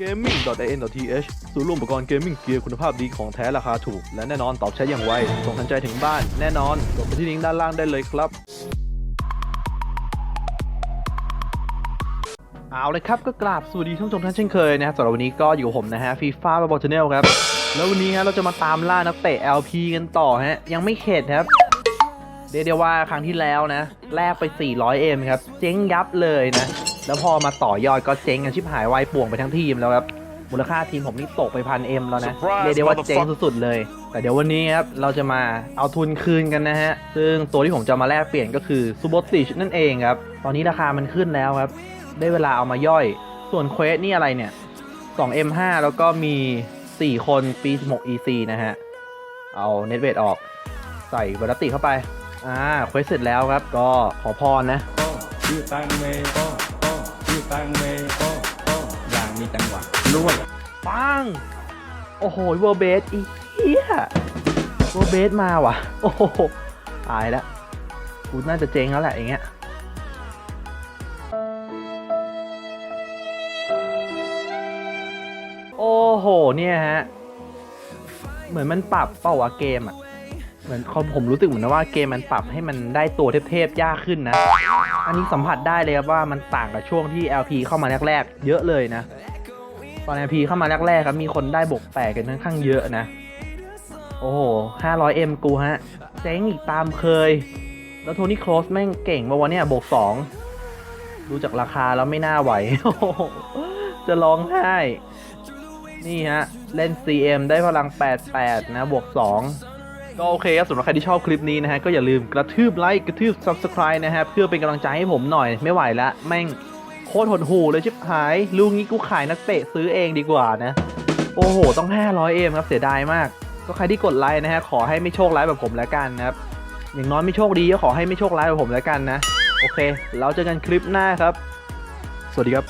gaming.in.th ศูนย์รวมอุปกรณ์เกมมิ่งเกียร์คุณภาพดีของแท้ราคาถูก และแน่นอนตอบใช้อย่างไว ส่งทันใจถึงบ้านแน่นอนกดไปที่ลิงก์ด้านล่างได้เลยครับ เอาเลยครับก็กราบสวัสดีท่านผู้ชมท่านเช่นเคยนะครับสำหรับวันนี้ก็อยู่กับผมนะฮะฟีฟ่าบอลเทเนลครับ แล้ววันนี้ฮะเราจะมาตามล่านักเตะ LP กันต่อฮะ ยังไม่เข็ดครับเรียกได้ว่าครั้งที่แล้วนะ แลกไป 400M ครับ เจ๊งยับเลยนะ แล้วพอมาต่อยอดก็เจ๊งกันชิบหายวายป่วงไปทั้งทีมแล้วครับ มูลค่าทีมผมนี่ตกไปพันเอ็มแล้วนะ Surprise, เรียกได้ว่าเจ๊งสุดๆเลย แต่เดี๋ยววันนี้ครับ เราจะมาเอาทุนคืนกันนะฮะ ซึ่งตัวที่ผมจะมาแลกเปลี่ยนก็คือซูโบติชนั่นเองครับ ตอนนี้ราคามันขึ้นแล้วครับ ได้เวลาเอามาย่อย ส่วนเควสนี่อะไรเนี่ย 2M5 แล้วก็มี 4 คนปี 16 EC นะฮะ เอาเน็ตเวทออก ใส่บรติเข้าไป อ่า เควสเสร็จแล้วครับ ก็ขอพรนะ ก็ชื่อตังเมก็ก็ ตังเมก็ก็อย่างมีจังหวะรวยปัง โอ้โหเวอร์เบสอีเหี้ยเวอร์เบสมาว่ะ โอ้โหตายแล้วกูน่าจะเจ๊งแล้วแหละอย่างเงี้ยโอ้โห เนี่ยฮะ เหมือนมันปรับเป่าวะเกมอะ เหมือนเขาผมรู้สึกเหมือนว่าเกมมันปรับให้มันได้ตัวเทพๆยากขึ้นนะ อันนี้สัมผัสได้เลยครับว่ามันต่างกับช่วงที่ LP เข้ามาแรกๆ เยอะเลยนะ ตอน LP เข้ามาแรกๆครับมีคนได้บวกแปดกันค่อนข้างเยอะนะ โอ้โห 500M กูฮะเจ๊งอีกตามเคย แล้วโทนี่โครสแม่งเก่งมาวันนี้บวกสองดูจากราคาแล้วไม่น่าไหว จะร้องไห้ นี่ฮะ เล่น CM ได้พลัง 88 นะ บวก 2 ก็โอเคครับสำหรับใครที่ชอบคลิปนี้นะฮะก็อย่าลืมกระทืบไลค์กระทืบ Subscribe นะฮะเพื่อเป็นกำลังใจให้ผมหน่อยไม่ไหวละแม่งโคตรหดหูเลยชิบหายลูกงี้กูขายนักเตะซื้อเองดีกว่านะ โอ้โห ต้อง 500เอมครับเสียดายมาก ก็ใครที่กดไลค์นะฮะขอให้ไม่โชคร้ายแบบผมแล้วกันนะครับอย่างน้อยไม่โชคดีก็ขอให้ไม่โชคร้ายแบบผมแล้วกันนะ โอเค เราเจอกันคลิปหน้าครับ สวัสดีครับ